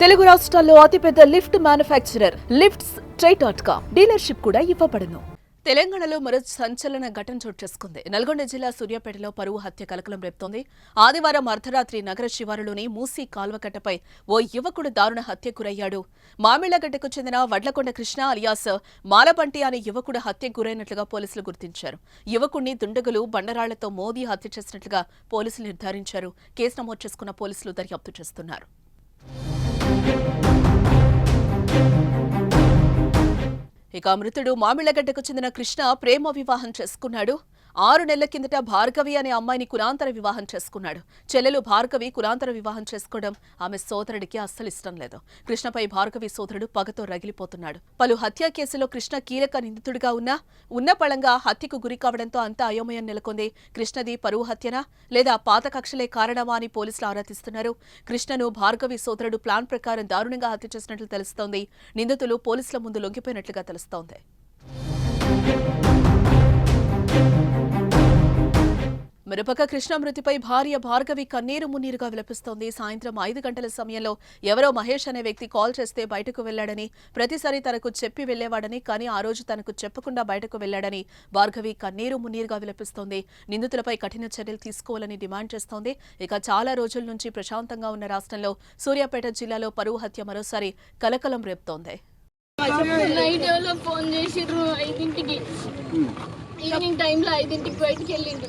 తెలుగు రాష్ట్రాల్లో అతిపెద్ద lift manufacturer lifts try dot com dealership కూడా ఇవ్వబడును. తెలంగాణలో మరో సంచలన ఘటన చోటు చేసుకుంది. నల్గొండ జిల్లా సూర్యాపేటలో పరువు హత్య కలకలం రేపుతోంది. ఆదివారం అర్ధరాత్రి నగర శివారులోని మూసీ కాల్వకట్టపై ఓ యువకుడు దారుణ హత్యకు గురయ్యాడు. మామిళ్ళగడ్డకు చెందిన వడ్లకొండ కృష్ణ అలియాస్ మాలబంటి అనే యువకుడు హత్యకు గురైనట్లుగా పోలీసులు గుర్తించారు. యువకుడిని దుండగులు బండరాళ్ళతో మోదీ హత్య చేసినట్లుగా పోలీసులు నిర్ధారించారు. కేసు నమోదు చేసుకున్న పోలీసులు దర్యాప్తు చేస్తున్నారు. ఇక మృతుడు మామిళ్ళగడ్డకు చెందిన కృష్ణ ప్రేమ వివాహం చేసుకున్నాడు. ఆరు నెలల కిందట భార్గవి అనే అమ్మాయిని కులాంతర వివాహం చేసుకున్నాడు. చెల్లెలు భార్గవి కులాంతర వివాహం చేసుకోవడం ఆమె సోదరుడికి అస్సలు ఇష్టం లేదు. కృష్ణపై భార్గవి సోదరుడు పగతో రగిలిపోతున్నాడు. పలు హత్యా కేసులో కృష్ణ కీలక నిందితుడిగా ఉన్నా ఉన్న పళంగా హత్యకు గురి కావడంతో అంతా అయోమయం నెలకొంది కృష్ణది పరువు హత్యనా? లేదా పాత కక్షలే కారణమా అని పోలీసులు ఆరా తీస్తున్నారు? కృష్ణను భార్గవి సోదరుడు ప్లాన్ ప్రకారం దారుణంగా హత్య చేసినట్లు తెలుస్తోంది. నిందితులు పోలీసుల ముందు లొంగిపోయినట్లుగా తెలుస్తోంది. మరోపక్క కృష్ణ మృతిపై భార్య భార్గవి కన్నీరు మున్నీరుగా విలపిస్తోంది. సాయంత్రం ఐదు గంటల సమయంలో ఎవరో మహేష్ అనే వ్యక్తి కాల్ చేస్తే బయటకు వెళ్ళాడని ప్రతిసారి తనకు చెప్పి వెళ్ళేవాడని కానీ ఆ రోజు తనకు చెప్పకుండా బయటకు వెళ్ళాడని భార్గవి కన్నీరు మున్నీరుగా విలపిస్తోంది. నిందితులపై కఠిన చర్యలు తీసుకోవాలని డిమాండ్ చేస్తోంది. ఇక చాలా రోజుల నుంచి ప్రశాంతంగా ఉన్న రాష్ట్రంలో సూర్యాపేట జిల్లాలో పరువు హత్య మరోసారి కలకలం రేపుతోంది. నైట్ ఎవరో ఫోన్ చేసిర్రు ఐదింటికి. ఈవినింగ్ టైంలో ఐదింటికి బయటికి వెళ్ళిండు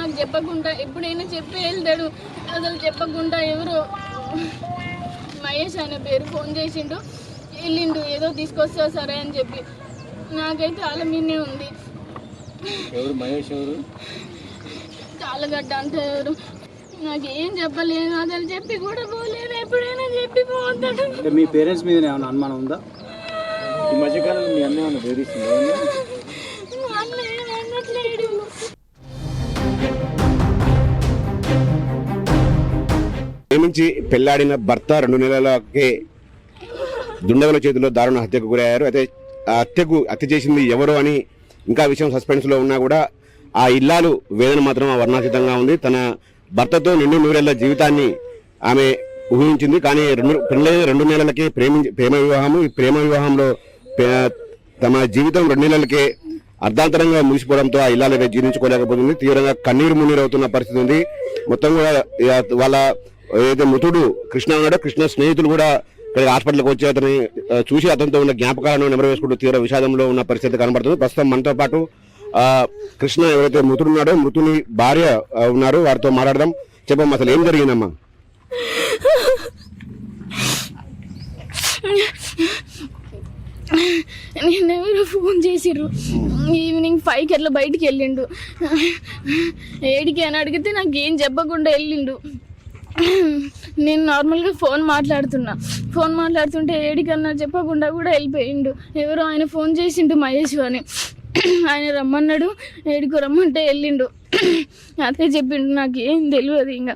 నాకు చెప్పకుండా ఎప్పుడైనా చెప్పి వెళ్తాడు. అసలు చెప్పకుండా ఎవరో మహేష్ అనే పేరు ఫోన్ చేసిండు. వెళ్ళిండు ఏదో తీసుకొస్తా సరే అని చెప్పి. నాకైతే వాళ్ళ ఉంది. ఎవరు? మహేష్ ఎవరు? చాలగడ్డ అంటే ఎవరు? నాకేం చెప్పలేదు అసలు చెప్పి కూడా పోలేదు. ఎప్పుడైనా చెప్పి పోతాడు. మీ పేరెంట్స్ మీద ఏమైనా అనుమానం ఉందా? ఈ మధ్యకాలంలో మీ అన్న బెదిరిస్తుందా? ప్రేమించి పెళ్ళాడిన భర్త రెండు నెలలకే దుండగుల చేతిలో దారుణ హత్యకు గురయ్యారు. అయితే ఆ హత్యకు హత్య చేసింది ఎవరు అని ఇంకా విషయం సస్పెన్స్లో ఉన్నా కూడా ఆ ఇల్లాలు వేదన మాత్రం వర్ణాతీతంగా ఉంది. తన భర్తతో నిండు నూరేళ్ళ జీవితాన్ని ఆమె ఊహించింది. కానీ రెండు పెళ్ళైన రెండు నెలలకే ప్రేమించి ప్రేమ వివాహము. ఈ ప్రేమ వివాహంలో తమ జీవితం రెండు నెలలకే అర్ధాంతరంగా ముగిసిపోవడంతో ఆ ఇల్లాలు జీర్ణించుకోలేకపోతుంది. తీవ్రంగా కన్నీరు మున్నీరు అవుతున్న పరిస్థితి ఉంది. మొత్తం కూడా వాళ్ళ ఏదైతే మృతుడు కృష్ణ ఉన్నాడో కృష్ణ స్నేహితులు కూడా ఇక్కడ హాస్పిటల్కి వచ్చి అతని చూసి అతనితో ఉన్న జ్ఞాపకాలను నెమరవేసుకుంటూ తీవ్ర విషాదంలో ఉన్న పరిస్థితి కనబడుతుంది. ప్రస్తుతం మనతో పాటు కృష్ణ ఎవరైతే మృతుడు ఉన్నాడో మృతుని భార్య ఉన్నారు. వారితో మాట్లాడదాం. చెప్పమ్మా అసలు ఏం జరిగిందమ్మా? నేను ఫోన్ చేసిర్రు. ఈవినింగ్ ఫైవ్కి అట్లా బయటికి వెళ్ళిండు. ఏడికి అని అడిగితే నాకు ఏం చెప్పకుండా వెళ్ళిండు. నేను నార్మల్గా ఫోన్ మాట్లాడుతున్నా. ఫోన్ మాట్లాడుతుంటే ఏడికన్నా చెప్పకుండా కూడా వెళ్ళిపోయిండు. ఎవరో ఆయన ఫోన్ చేసిండు మహేష్ అని. ఆయన రమ్మన్నాడు. ఏడికో రమ్మంటే వెళ్ళిండు. అదే చెప్పిండు. నాకు ఏం తెలియదు ఇంకా.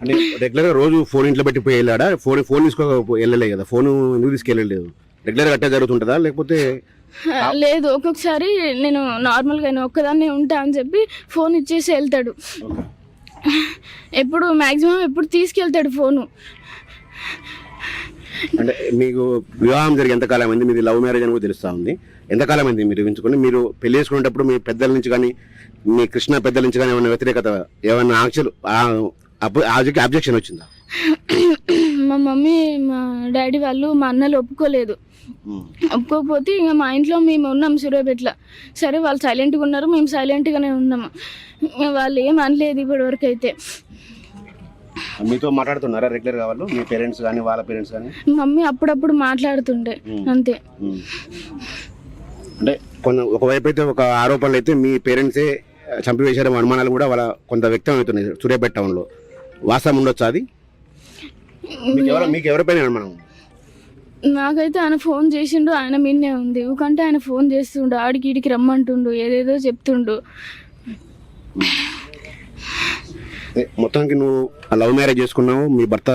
అంటే రెగ్యులర్గా రోజు ఫోన్ ఇంట్లో పెట్టి పోయి వెళ్ళాడా? ఫోన్ ఫోన్ తీసుకో వెళ్ళలే కదా. ఫోన్ ఎందుకు తీసుకెళ్ళలేదు? రెగ్యులర్ అట్టే జరుగుతుంటుందా? లేకపోతే లేదు. ఒక్కొక్కసారి నేను నార్మల్గా నేను ఒక్కదాన్నే ఉంటా అని చెప్పి ఫోన్ ఇచ్చేసి వెళ్తాడు. ఎప్పుడు మ్యాక్సిమం ఎప్పుడు తీసుకెళ్తాడు ఫోను. అంటే మీకు వివాహం జరిగి ఎంతకాలం అయింది? మీది లవ్ మ్యారేజ్ అని కూడా తెలుస్తా ఉంది. ఎంతకాలం అయింది మీరు ఊహించుకోండి మీరు పెళ్ళి చేసుకునేటప్పుడు మీ పెద్దల నుంచి కానీ మీ కృష్ణ పెద్దల నుంచి కానీ ఏమైనా వ్యతిరేకత ఏమైనా ఆంక్షలు అబ్జెక్షన్ వచ్చిందా? మా మమ్మీ మా డాడీ వాళ్ళు మా అన్నలు ఒప్పుకోలేదు. ఒప్పుకోకపోతే ఇంకా మా ఇంట్లో మేము ఉన్నాం సూర్యాపేటలో. సరే వాళ్ళు సైలెంట్గా ఉన్నారు మేము సైలెంట్గానే ఉన్నాము వాళ్ళు ఏం అనలేదు ఇప్పటి వరకు అయితే. మీతో మాట్లాడుతున్నారా రెగ్యులర్గా వాళ్ళు? మీ పేరెంట్స్ కానీ వాళ్ళ పేరెంట్స్ కానీ మమ్మీ అప్పుడప్పుడు మాట్లాడుతుండే అంతే. అంటే కొన్ని ఒకవైపు అయితే ఒక ఆరోపణలు అయితే మీ పేరెంట్సే చంపివేశారు అనుమానాలు కూడా వాళ్ళ కొంత వ్యక్తం అవుతున్నాయి సూర్యాపేట టౌన్లో. వాస్తవం ఉండొచ్చు అది? మీకు ఎవరు మీకు ఎవరిపైన అనుమానం నాకైతే ఆయన ఫోన్ చేసిండు ఆయన మీదనే ఉంది. ఎందుకంటే ఆయన ఫోన్ చేస్తుండు ఆడికి ఈడికి రమ్మంటుండు ఏదేదో చెప్తుండు. మొత్తానికి నువ్వు లవ్ మ్యారేజ్ చేసుకున్నావు మీ భర్త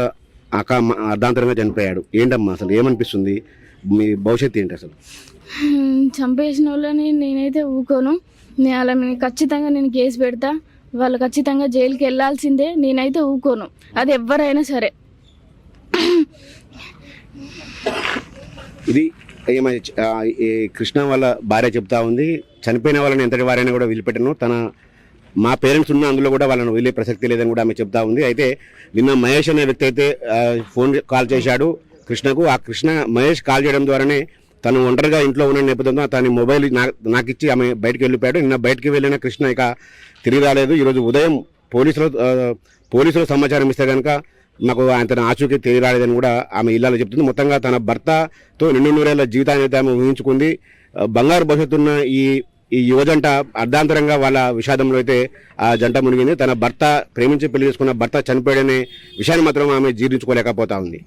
అక్క అర్ధాంతరంగా చనిపోయాడు. ఏంటమ్మా అసలు? ఏమనిపిస్తుంది? మీ భవిష్యత్తు ఏంటి అసలు? హ్మ్, చంపేసిన వాళ్ళని నేనైతే ఊకోను. నేను అలా నేను ఖచ్చితంగా నేను కేసు పెడతా. వాళ్ళు ఖచ్చితంగా జైలుకి వెళ్ళాల్సిందే. నేనైతే ఊకోను. అది ఎవరైనా సరే. ఇది కృష్ణ వాళ్ళ భార్య చెప్తా ఉంది. చనిపోయిన వాళ్ళని ఎంతటి వారైనా కూడా వదిలిపెట్టను. తన మా పేరెంట్స్ ఉన్న అందులో కూడా వాళ్ళని వదిలే ప్రసక్తి లేదని కూడా ఆమె చెప్తా ఉంది. అయితే నిన్న మహేష్ అనే వ్యక్తి అయితే ఫోన్ కాల్ చేశాడు కృష్ణకు. ఆ కృష్ణ మహేష్ కాల్ చేయడం ద్వారానే తను ఒంటరిగా ఇంట్లో ఉన్న నేపథ్యంలో తన మొబైల్ నాకు ఇచ్చి ఆమె బయటకు వెళ్ళిపోయాడు. నిన్న బయటికి వెళ్ళిన కృష్ణ ఇక తిరిగి రాలేదు. ఈరోజు ఉదయం పోలీసులు పోలీసులు సమాచారం ఇస్తే కనుక మాకు ఆయన తన ఆచూకీ తెలియరాలేదని కూడా ఆమె ఇల్లాలో చెప్తుంది. మొత్తంగా తన భర్తతో రెండు నూరేళ్ళ జీవితాన్ని అయితే ఆమె ఊహించుకుంది. బంగారు భవిష్యత్తున్న ఈ ఈ యువజంట అర్ధాంతరంగా వాళ్ళ విషాదంలో అయితే ఆ జంట మునిగింది. తన భర్త ప్రేమించి పెళ్ళి చేసుకున్న భర్త చనిపోయాడనే విషయాన్ని మాత్రం ఆమె జీర్ణించుకోలేకపోతా ఉంది.